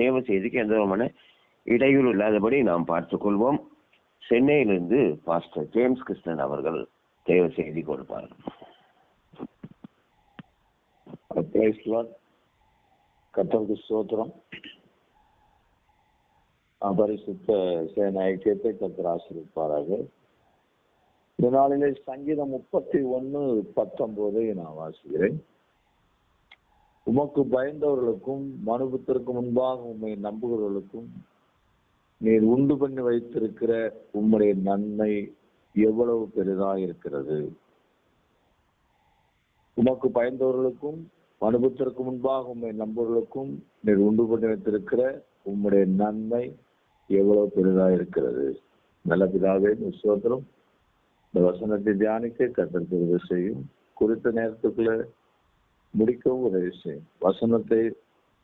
சேவை செய்திக்கு எந்த விதமான இடையூறு இல்லாதபடி நாம் பார்த்துக்கொள்வோம் சென்னையிலிருந்து பாஸ்டர் ஜேம்ஸ் கிருஷ்ணன் அவர்கள் தேவ செய்தி கொடுப்பார்கள் கத்தருக்கு சோத்திரம் கர்த்தருக்கு பரிசுத்த சேன ஐக்கியத்தை கர்த்தர் ஆசிரிப்பாராக இந்த நாளிலே சங்கீதம் முப்பத்தி ஒன்று பத்தொன்பதை நான் வாசிக்கிறேன். உமக்கு பயந்தவர்களுக்கும் மனுபுத்திற்கு முன்பாக உண்மை நம்புகிறவர்களுக்கும் நீர் உண்டு பண்ணி வைத்திருக்கிற உம்முடைய நன்மை எவ்வளவு பெரிதா இருக்கிறது? உமக்கு பயந்தவர்களுக்கும் மனுபுத்திற்கு முன்பாக உண்மை நம்பவர்களுக்கும் நீர் உண்டு பண்ணி வைத்திருக்கிற உம்முடைய நன்மை எவ்வளவு பெரிதா இருக்கிறது? நல்ல பிதாவே விசுவத்திலும் இந்த வசனத்தை தியானிக்க கத்திருக்கிறது செய்யும். குறித்த நேரத்துக்குள்ள முடிக்கவும் உதவி செய்யும். வசனத்தை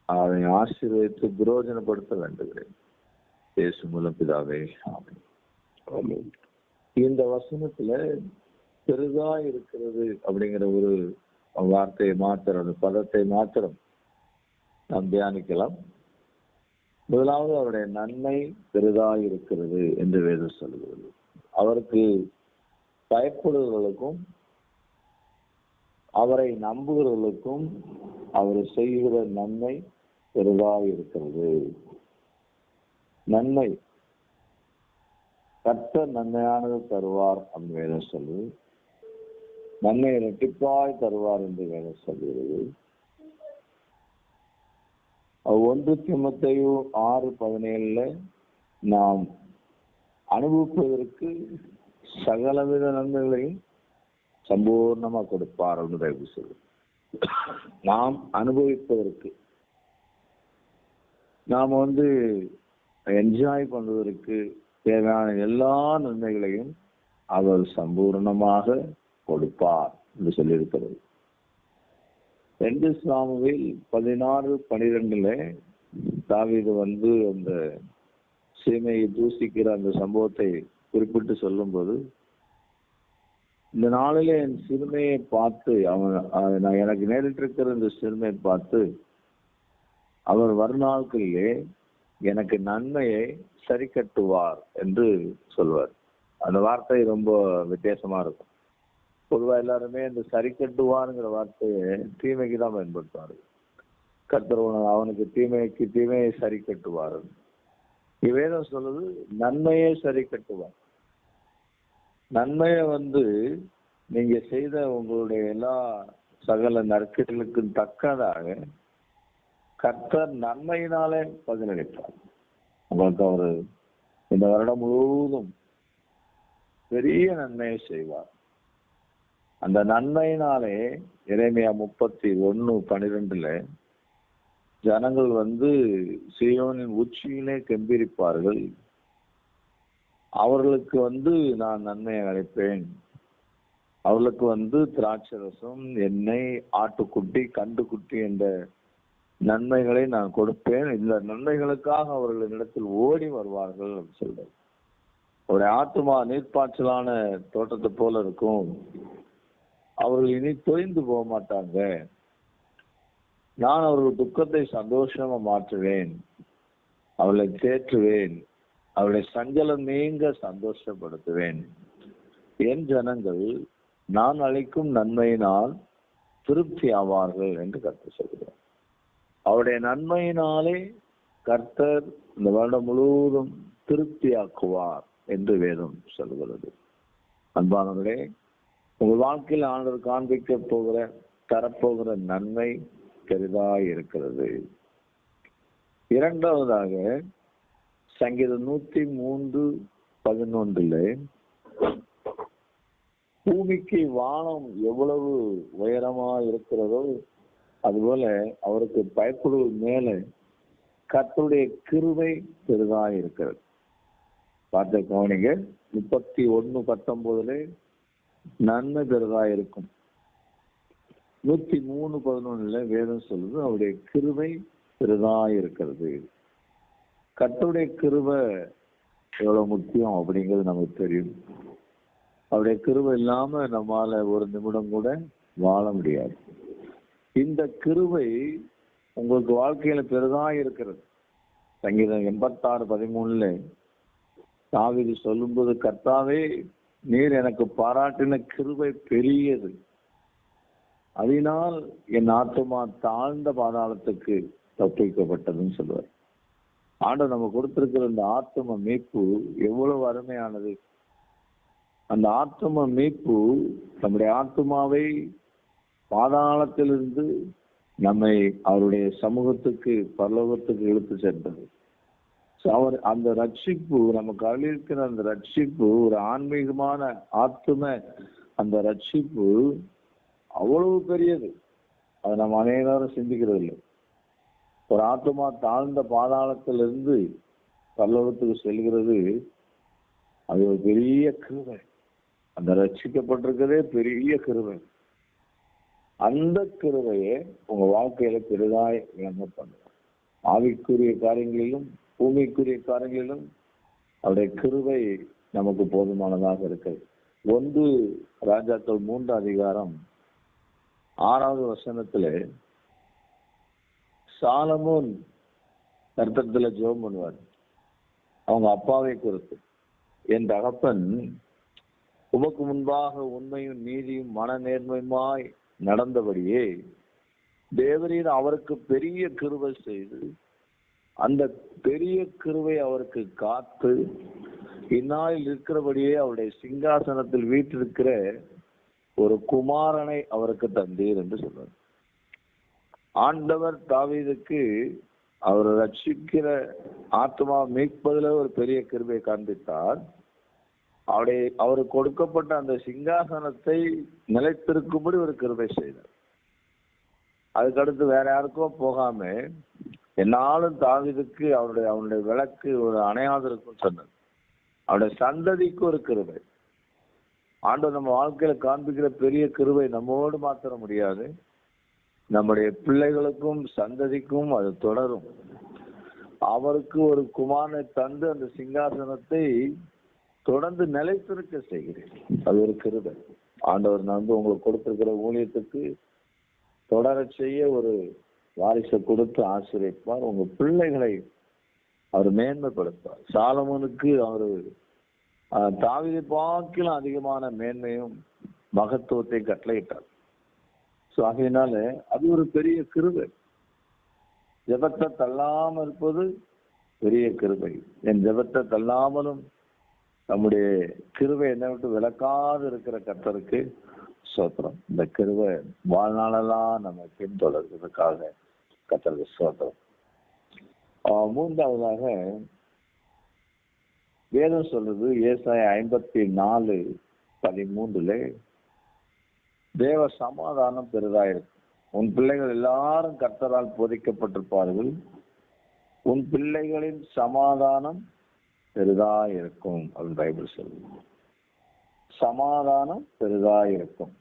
அதை ஆசீர்வதித்து புரோஜனப்படுத்த வேண்டுகிறேன். இயேசு மூலம் பிதாவே இந்த வசனத்துல பெரிதா இருக்கிறது அப்படிங்கிற ஒரு வார்த்தையை மாத்திரம் அந்த பதத்தை மாத்திரம் நாம் தியானிக்கலாம். முதலாவது அவருடைய நன்மை பெரிதா இருக்கிறது என்று வேதம் சொல்கிறது அவருக்கு பயப்படுவர்களுக்கும் அவரை நம்புகிறவர்களுக்கும் அவர் செய்கிற நன்மை பெரிதா இருக்கிறது நன்மை. கர்த்தர் நன்மையானது தருவார் அப்படின்னு வேதம் சொல்லுது. நன்மை இரட்டிப்பாய் தருவார் என்று வேதம் சொல்கிறது ஒன்று திமுத்தையும் ஆறு பதினேழுல நாம் அனுபவிப்பதற்கு சகலவித நன்மைகளையும் சம்பூர்ணமா கொடுப்பார் அப்படின்னு பைபிள் சொல்லுது நாம் அனுபவிப்பதற்கு நாம் வந்து என்ஜாய் பண்ணுவதற்கு தேவையான எல்லா நன்மைகளையும் அவர் சம்பூர்ணமாக கொடுப்பார் என்று சொல்லியிருக்கிறது. ரெண்டு சாமுவில் பதினாறு பனிரெண்டுல தாவீது வந்து அந்த சீமையை தூசிக்கிற அந்த சம்பவத்தை குறிப்பிட்டு சொல்லும்போது இந்த நாளில என் சிறுமையை பார்த்து அவன் நான் எனக்கு நேரிட்டு இருக்கிற இந்த சிறுமையை பார்த்து அவர் வருநாட்களிலே எனக்கு நன்மையை சரி கட்டுவார் என்று சொல்வார். அந்த வார்த்தை ரொம்ப வித்தியாசமா இருக்கும். பொதுவா எல்லாருமே இந்த சரி கட்டுவாருங்கிற வார்த்தையை தீமைக்கு தான் பயன்படுத்துவாரு கர்த்தர் அவனுக்கு தீமைக்கு தீமையை சரி கட்டுவார். வேதம் சொல்லுது நன்மையை சரி கட்டுவார். நன்மையை வந்து நீங்க செய்த உங்களுடைய எல்லா சகல நற்கர்களுக்கும் தக்கதாக கர்த்தர் நன்மையினாலே பதிலளிப்பார் உங்களுக்கு அவரு இந்த வருடம் முழுவதும் பெரிய நன்மையை செய்வார். அந்த நன்மையினாலே இறைமையா முப்பத்தி ஒன்னு பனிரெண்டுல ஜனங்கள் வந்து சியோனின் உச்சியிலே கெம்பிரிப்பார்கள் அவர்களுக்கு வந்து நான் நன்மையை அழைப்பேன் அவர்களுக்கு வந்து திராட்சரசம் எண்ணெய் ஆட்டுக்குட்டி கண்டுக்குட்டி என்ற நன்மைகளை நான் கொடுப்பேன். இந்த நன்மைகளுக்காக அவர்கள் இடத்தில் ஓடி வருவார்கள் அப்படின்னு சொல்றேன் அவருடைய ஆத்துமா நீர்ப்பாய்ச்சலான தோட்டத்தை போல இருக்கும். அவர்கள் இனி தொய்ந்து போக மாட்டாங்க. நான் அவர்கள் துக்கத்தை சந்தோஷமா மாற்றுவேன். அவளை தேற்றுவேன். அவளை சஞ்சலம் நீங்க சந்தோஷப்படுத்துவேன். என் ஜனங்கள் நான் அழைக்கும் நன்மையினால் திருப்தி ஆவார்கள் என்று கர்த்தர் சொல்கிறார். அவருடைய நன்மையினாலே கர்த்தர் இந்த வருடம் முழுவதும் திருப்தியாக்குவார் என்று வேதம் சொல்கிறது. அன்பானவர்களே உங்கள் வாழ்க்கையில் ஆண்டவர் காண்பிக்க போகிற தரப்போகிற நன்மை பெரிதா இருக்கிறது. இரண்டாவதாக சங்கீதம் நூத்தி மூன்று பதினொன்றுல பூமிக்கு வானம் எவ்வளவு உயரமா இருக்கிறதோ அதுபோல அவருக்கு பயப்படுவது மேல கத்தருடைய கிருமை பெரிதா இருக்கிறது. பார்த்த கவனிங்க முப்பத்தி ஒண்ணு பத்தொன்பதுல நன்மை பெரிதா இருக்கும். நூத்தி மூணு பதினொன்னுல வேதம் சொல்லுது அவருடைய கிருமை பெரிதா இருக்கிறது. கர்த்தருடைய கிருவை எவ்வளவு முக்கியம் அப்படிங்கிறது நமக்கு தெரியும். அவருடைய கிருபை இல்லாம நம்மால ஒரு நிமிடம் கூட வாழ முடியாது. இந்த கிருவை உங்களுக்கு வாழ்க்கையில பெரிதா இருக்கிறது. சங்கீதம் எண்பத்தாறு பதிமூணுல தாவீது சொல்லும்போது கர்த்தாவே நீர் எனக்கு பாராட்டின கிருவை பெரியது. அதனால் என் ஆத்துமா தாழ்ந்த பாதாளத்துக்கு தப்பிக்கப்பட்டதுன்னு சொல்லுவார். ஆண்டவர் நம்ம கொடுத்திருக்கிற இந்த ஆத்தும மீட்பு எவ்வளவு அருமையானது. அந்த ஆத்தும மீட்பு நம்முடைய ஆத்துமாவை பாதாளத்திலிருந்து நம்மை அவருடைய சமூகத்துக்கு பரலோகத்துக்கு இழுத்து சென்றது. அவர் அந்த ரட்சிப்பு நமக்கு அருளிருக்கிற அந்த ரட்சிப்பு ஒரு ஆன்மீகமான ஆத்தும அந்த ரட்சிப்பு அவ்வளவு பெரியது. அதை நம்ம அநேகம் சிந்திக்கிறது இல்லை ஒரு ஆத்மா தாழ்ந்த பாதாளத்திலிருந்து பல்லவத்துக்கு செல்கிறது. அது ஒரு பெரிய கிருவை அந்த ரட்சிக்கப்பட்டிருக்கிறதே பெரிய கிருவை அந்த கிருவையே உங்க வாழ்க்கையில பெரிதாய் விளங்க பண்ணும் ஆவிக்குரிய காரியங்களிலும் பூமிக்குரிய காரியங்களிலும் அவருடைய கிருவை நமக்கு போதுமானதாக இருக்கிறது. ஒன்று ராஜாக்கள் மூன்று அதிகாரம் ஆறாவது வசனத்திலே சாலமோன் கர்த்தத்துல ஜோம் பண்ணுவார். அவங்க அப்பாவை குறித்து. என் தகப்பன் உமக்கு முன்பாக உண்மையும் நீதியும் மன நேர்மையுமாய் நடந்தபடியே தேவரீர் அவருக்கு பெரிய கிருவை செய்து அந்த பெரிய கிருவை அவருக்கு காத்து இந்நாளில் இருக்கிறபடியே அவருடைய சிங்காசனத்தில் வீட்டிருக்கிற ஒரு குமாரனை அவருக்கு தந்தீர் என்று சொல்றார் ஆண்டவர் தாவீதுக்கு அவர் ரட்சிக்கிற ஆத்மா மீட்பதில் ஒரு பெரிய கிருபை காண்பித்தார். அவருடைய அவருக்கு கொடுக்கப்பட்ட அந்த சிங்காசனத்தை நிலைத்திருக்கும்படி ஒரு கிருபை செய்தார். அதுக்கடுத்து வேற யாருக்கோ போகாம என்னாலும் தாவிதுக்கு அவருடைய அவனுடைய விளக்கு ஒரு அணையாதிருக்கும் சொன்னது அவருடைய சந்ததிக்கு ஒரு கிருபை. ஆண்டவர் நம்ம வாழ்க்கையில காண்பிக்கிற பெரிய கிருபை நம்மோடு மாத்திர முடியாது. நம்முடைய பிள்ளைகளுக்கும் சந்ததிக்கும் அது தொடரும். அவருக்கு ஒரு குமாரனை தந்து அந்த சிங்காசனத்தை தொடர்ந்து நிலைத்திருக்க செய்கிறேன். அது ஒரு கிருபை. ஆண்டவர் நான் வந்து உங்களுக்கு கொடுத்திருக்கிற ஊழியத்துக்கு தொடர செய்ய ஒரு வாரிசை கொடுத்து ஆசிரியப்பார். உங்க பிள்ளைகளை அவர் மேன்மைப்படுத்துவார். சாலமோனுக்கு அவர் தாவிதை பாக்கிலும் அதிகமான மேன்மையும் மகத்துவத்தை கட்டளையிட்டார். ஸோ ஆகையினால அது ஒரு பெரிய கிருபை. ஜபத்தை தள்ளாம இருப்பது பெரிய கிருபை. என் ஜபத்தை தள்ளாமலும் நம்முடைய கிருபை என்ன விட்டு விளக்காது இருக்கிற கர்த்தருக்கு சோத்திரம் இந்த கிருபை வாழ்நாளெல்லாம் நம்ம பின்தொடர்கிறதுக்காக கத்தருக்கு சோத்திரம் ஆஹ் மூன்றாவதாக வேதம் சொல்றது ஏசாய ஐம்பத்தி நாலு பதிமூன்றுல தேவ சமாதானம் பெரிதாயிருக்கும் உன் பிள்ளைகள் எல்லாரும் கர்த்தரால் போதிக்கப்பட்டிருப்பார்கள். உன் பிள்ளைகளின் சமாதானம் பெரிதாயிருக்கும் அப்படின்னு பைபிள் சொல்லுது. சமாதானம் பெரிதாயிருக்கும்.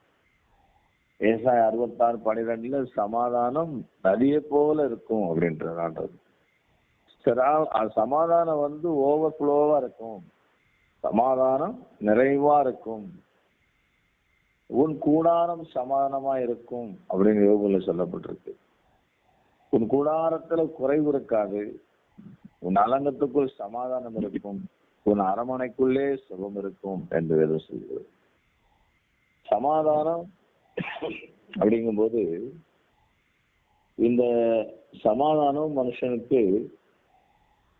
ஏசாய அறுபத்தாறு பனிரெண்டுல சமாதானம் நதியை போல இருக்கும் அப்படின்றது சமாதானம் வந்து ஓவர் ஃப்ளோவா இருக்கும். சமாதானம் நிறைவா இருக்கும். உன் கூடாரம் சமாதானமா இருக்கும் அப்படின்னு யோகுல சொல்லப்பட்டிருக்கு. உன் கூடாரத்துல குறைவு இருக்காது. உன் அலங்கத்துக்குள் சமாதானம் இருக்கும். உன் அரமனைக்குள்ளே சுகம் இருக்கும் என்று வேதம் சொல்கிறது. சமாதானம் அப்படிங்கும்போது இந்த சமாதானம் மனுஷனுக்கு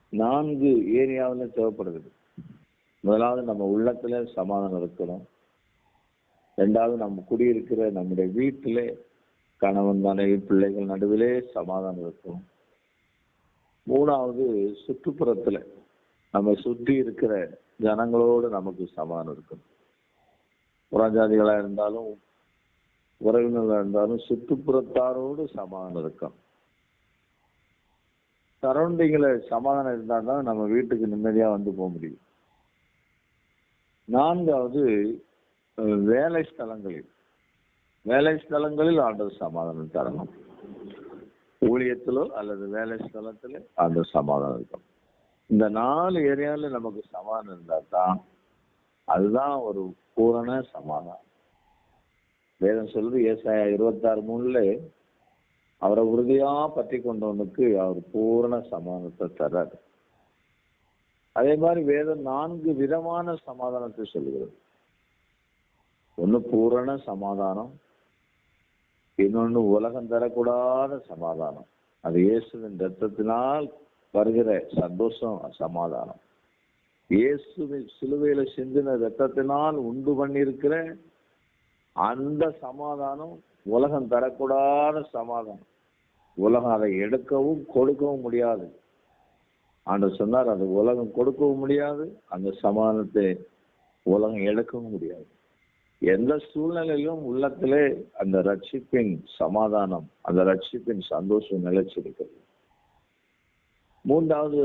நான்கு ஏரியாவில் தேவைப்படுகிறது முதலாவது நம்ம உள்ளத்துல சமாதானம் இருக்கணும். ரெண்டாவது நம்ம குடியிருக்கிற நம்முடைய வீட்டிலே கணவன் மனைவி பிள்ளைகள் நடுவிலே சமாதானம் இருக்கும் மூணாவது சுற்றுப்புறத்துல நம்ம சுற்றி இருக்கிற ஜனங்களோடு நமக்கு சமாதானம் இருக்கும் புறஞ்சாதிகளா இருந்தாலும் உறவினர்களா இருந்தாலும் சுற்றுப்புறத்தாரோடு சமாதானம் இருக்கும் சரௌண்டிங்ல சமாதானம் இருந்தா தான் நம்ம வீட்டுக்கு நிம்மதியா வந்து போக முடியும். நான்காவது வேலை ஸ்தலங்களில் வேலை ஸ்தலங்களில் ஆண்டவர் சமாதானம் தரணும். ஊழியத்திலோ அல்லது வேலை ஸ்தலத்திலே ஆண்டவர் சமாதானம் இருக்கும் இந்த நாலு ஏரியால நமக்கு சமாதானம் இருந்தா தான் அதுதான் ஒரு பூரண சமாதானம். வேதம் சொல்றது ஏசாயா இருபத்தாறு மூணுல அவரை உறுதியா பற்றி கொண்டவனுக்கு அவர் பூரண சமாதானத்தை தர்றார். அதே மாதிரி வேதம் நான்கு விதமான சமாதானத்தை சொல்லுகிறது ஒண்ணு பூரண சமாதானம் இன்னொன்னு உலகம் தரக்கூடாத சமாதானம். அது இயேசுவின் ரத்தத்தினால் வருகிற சந்தோஷம் சமாதானம். இயேசுவின் சிலுவையில சிந்தின ரத்தத்தினால் உண்டு பண்ணியிருக்கிற அந்த சமாதானம் உலகம் தரக்கூடாத சமாதானம். உலகம் அதை எடுக்கவும் கொடுக்கவும் முடியாது. அன்று சொன்னார் அது உலகம் கொடுக்கவும் முடியாது அந்த சமாதானத்தை உலகம் எடுக்கவும் முடியாது. எந்த சூழ்நிலையிலும் உள்ளத்திலே அந்த ரட்சிப்பின் சமாதானம் அந்த ரட்சிப்பின் சந்தோஷம் நிலைச்சிருக்கிறது மூன்றாவது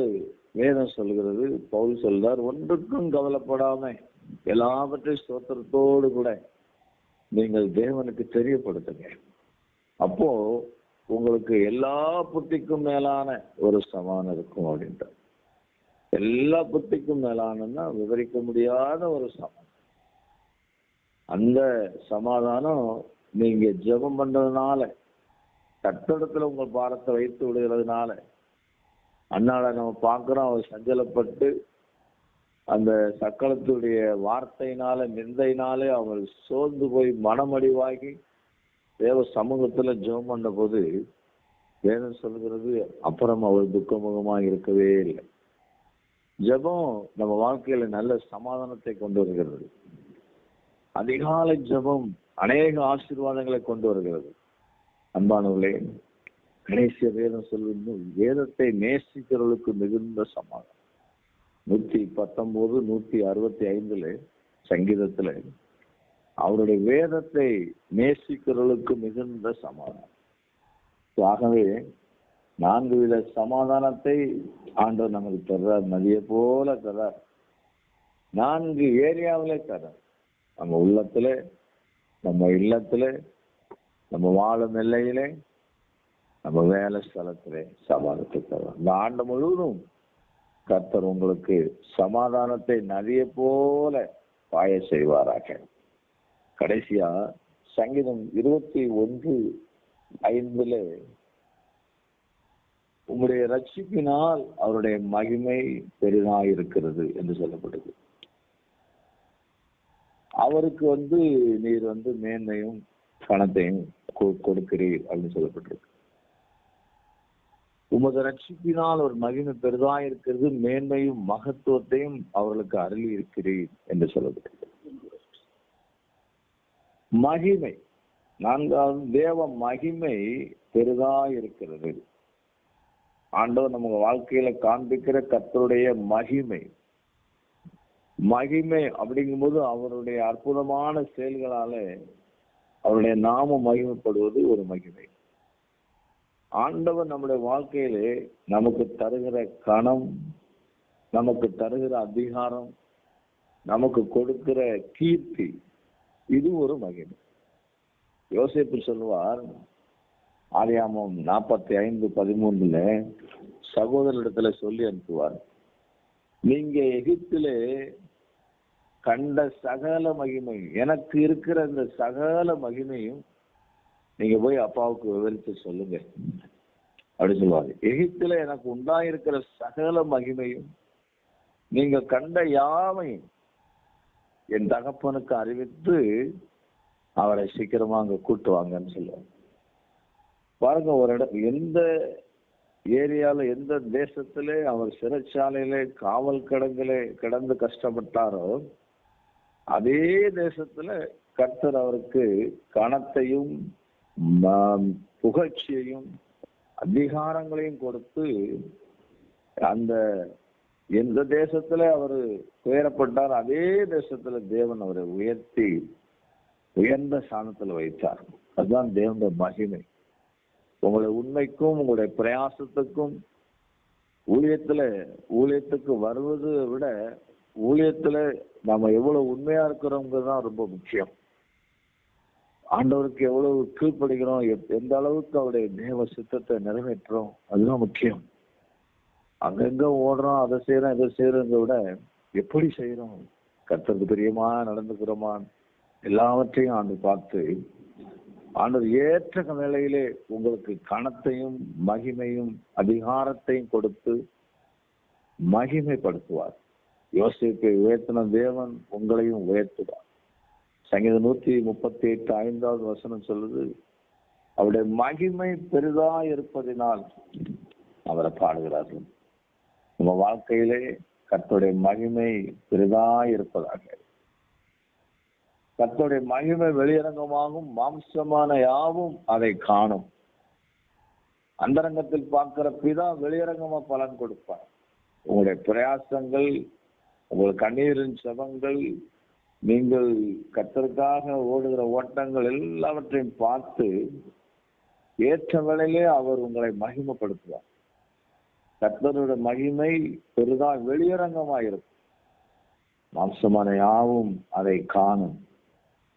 வேதம் சொல்கிறது பவுல் சொல்றார் ஒன்றுக்கும் கவலைப்படாம. எல்லாவற்றையும் ஸ்தோத்திரத்தோடு கூட நீங்கள் தேவனுக்கு தெரியப்படுத்துங்க. அப்போ உங்களுக்கு எல்லா புத்திக்கும் மேலான ஒரு சமாதானம் இருக்கும் அப்படின்றார். எல்லா புத்திக்கும் மேலானன்னா விவரிக்க முடியாத ஒரு சமம் அந்த சமாதானம் நீங்க ஜெபம் பண்றதுனால கட்டடத்துல உங்கள் பாரத்தை வைத்து விடுகிறதுனால அண்ணாட நம்ம பார்க்கிறோம் அவர் சஞ்சலப்பட்டு அந்த சக்களத்துடைய வார்த்தையினால நிந்தையினாலே அவர் சோர்ந்து போய் மனமடிவாகி தேவ சமூகத்துல ஜெபம் பண்ண போது வேதம் சொல்கிறது அப்புறம் அவர் துக்கமுகமாக இருக்கவே இல்லை. ஜெபம் நம்ம வாழ்க்கையில நல்ல சமாதானத்தை கொண்டு வருகிறது. அதிகாலை ஜெபம் அநேக ஆசீர்வாதங்களை கொண்டு வருகிறது. அன்பானவர்களே கடைசிய வேதம் சொல்வது வேதத்தை நேசிக்கிறவர்களுக்கு மிகுந்த சமாதானம். நூத்தி பத்தொன்பது நூத்தி அறுபத்தி ஐந்துல சங்கீதத்துல அவருடைய வேதத்தை நேசிக்கிறவர்களுக்கு மிகுந்த சமாதானம். ஆகவே நான்கு வித சமாதானத்தை ஆண்டவர் நமக்கு தர்றார் நதியை போல தர்றார். நான்கு ஏரியாவிலே தர்றார். நம்ம உள்ளத்துல நம்ம இல்லத்துல நம்ம வாழும் எல்லையிலே நம்ம வேலை ஸ்தலத்திலே சமாதானத்தை தருவோம் இந்த ஆண்டு முழுவதும் கர்த்தர் உங்களுக்கு சமாதானத்தை நதியை போல பாய செய்வாராக. கடைசியா சங்கீதம் இருபத்தி ஒன்று ஐந்துல உங்களுடைய ரட்சிப்பினால் அவருடைய மகிமை பெரிதாயிருக்கிறது என்று சொல்லப்படுது அவருக்கு வந்து நீர் வந்து மேன்மையும் பணத்தையும் கொ- கொடுக்கிறீர் அப்படின்னு சொல்லப்பட்டிருக்கு. உமது ரட்சிப்பினால் ஒரு மகிமை பெரிதா இருக்கிறது மேன்மையும் மகத்துவத்தையும் அவர்களுக்கு அருளி இருக்கிறீர் என்று சொல்லப்பட்டிருக்கு. மகிமை நான்காவது தேவ மகிமை பெரிதா இருக்கிறது. ஆண்டவர் நம்ம வாழ்க்கையில காண்பிக்கிற கத்தருடைய மகிமை மகிமை அப்படிங்கும்போது அவருடைய அற்புதமான செயல்களால அவருடைய நாமம் மகிமைப்படுவது ஒரு மகிமை. ஆண்டவர் நம்முடைய வாழ்க்கையிலே நமக்கு தருகிற கணம் நமக்கு தருகிற அதிகாரம் நமக்கு கொடுக்கிற கீர்த்தி இது ஒரு மகிமை. யோசிப்பு சொல்லுவார் ஆரியாமம் நாற்பத்தி ஐந்து பதிமூணுல சகோதரிடத்துல சொல்லி அனுப்புவார். நீங்க எகிப்திலே கண்ட சகல மகிமையும் எனக்கு இருக்கிற இந்த சகல மகிமையும் நீங்க போய் அப்பாவுக்கு விவரித்து சொல்லுங்க. அப்படி சொல்லுவாரு எகிப்தில எனக்கு உண்டாயிருக்கிற சகல மகிமையும் நீங்க கண்ட யாவையும் என் தகப்பனுக்கு அறிவித்து அவரை சீக்கிரமா அங்க கூட்டு வாங்கன்னு சொல்லுவாங்க. பாருங்க ஒரு இடம் எந்த ஏரியால எந்த தேசத்திலே அவர் சிறைச்சாலையிலே காவல் கிடங்கிலே கிடந்து கஷ்டப்பட்டாரோ அதே தேசத்துல கர்த்தர் அவருக்கு கணத்தையும் புகழ்ச்சியையும் அதிகாரங்களையும் கொடுத்து அந்த எந்த தேசத்துல அவர் உயரப்பட்டார் அதே தேசத்துல தேவன் அவரை உயர்த்தி உயர்ந்த ஸ்தானத்துல வைத்தார். அதுதான் தேவனுடைய மகிமை. உங்களுடைய உண்மைக்கும் உங்களுடைய பிரயாசத்துக்கும் ஊழியத்துல ஊழியத்துக்கு வருவதை விட ஊழியத்துல நாம எவ்வளவு உண்மையா இருக்கிறோங்கிறது தான் ரொம்ப முக்கியம். ஆண்டவருக்கு எவ்வளவு கீழ்ப்படுகிறோம் எப்- எந்த அளவுக்கு அவருடைய தேவ சித்தத்தை நிறைவேற்றுறோம் அதுதான் முக்கியம். அங்கங்க ஓடுறோம் அதை செய்யறோம் இதை செய்யறோங்க விட எப்படி செய்யறோம் கத்தருக்கு பிரியமா நடந்துக்கிறோமா? எல்லாவற்றையும் ஆண்டு பார்த்து ஆண்டவர் ஏற்ற நிலையிலே உங்களுக்கு கணத்தையும் மகிமையும் அதிகாரத்தையும் கொடுத்து மகிமைப்படுத்துவார். யோசிப்பை உயர்த்தின தேவன் உங்களையும் உயர்த்துவார். சங்கீதம் நூத்தி முப்பத்தி எட்டு ஐந்தாவது வசனம் சொல்லுது அவருடைய மகிமை பெரிதா இருப்பதினால் அவரை பாடுகிறார்கள். நம்ம வாழ்க்கையிலே கத்தோடைய மகிமை பெரிதா இருப்பதாக கத்தோடைய மகிமை வெளியரங்கமாகும் மாம்சமான யாவும் அதை காணும். அந்தரங்கத்தில் பார்க்கிற பிதா வெளியரங்கமா பலன் கொடுப்பார். உங்களுடைய பிரயாசங்கள் உங்கள் கண்ணீரின் செபங்கள் நீங்கள் கத்தருக்காக ஓடுகிற ஓட்டங்கள் எல்லாவற்றையும் பார்த்து ஏற்ற வேளையிலே அவர் உங்களை மகிமைப்படுத்துவார். கர்த்தருடைய மகிமை பெரிதா வெளியரங்கமாயிருக்கும். மாம்சமான யாவும் அதை காணும்.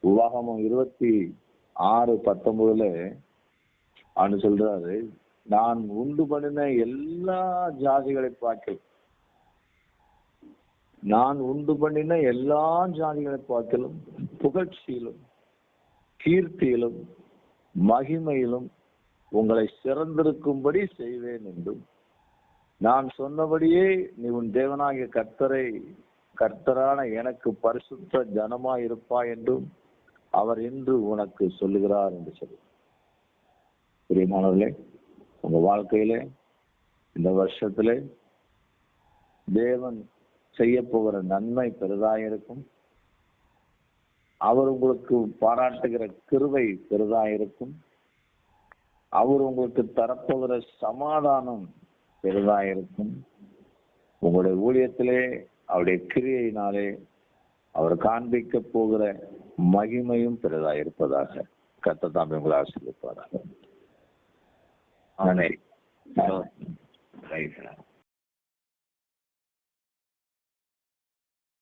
உலகமும் இருபத்தி ஆறு பத்தொன்பதுல அவனு சொல்றாரு நான் உண்டு பண்ணின எல்லா ஜாதிகளை பார்க்கிறேன். நான் உண்டு பண்ணின எல்லா ஜாதிகளை பார்க்கலும் புகழ்ச்சியிலும் கீர்த்தியிலும் மகிமையிலும் உங்களை சிறந்திருக்கும்படி செய்வேன் என்றும் நான் சொன்னபடியே நீ உன் தேவனாகிய கர்த்தரை கர்த்தரான எனக்கு பரிசுத்த ஜனமா இருப்பாய் என்றும் அவர் இன்று உனக்கு சொல்லுகிறார் என்று சொல்லி. பிரியமானவர்களே உங்க வாழ்க்கையிலே இந்த வருஷத்திலே தேவன் செய்ய போகிற நன்மை பெரிதாக இருக்கும். அவர் உங்களுக்கு பாராட்டுகிற கிருவை பெரிதாக இருக்கும். அவர் உங்களுக்கு தரப்போகிற சமாதானம் பெரிதாக இருக்கும். உங்களுடைய ஊழியத்திலே அவருடைய கிரியையினாலே அவர் காண்பிக்க போகிற மகிமையும் பெரிதாக இருப்பதாக கத்ததாம் உங்களை ஆசீர்வதிப்பாராக. நன்றி. ரைட்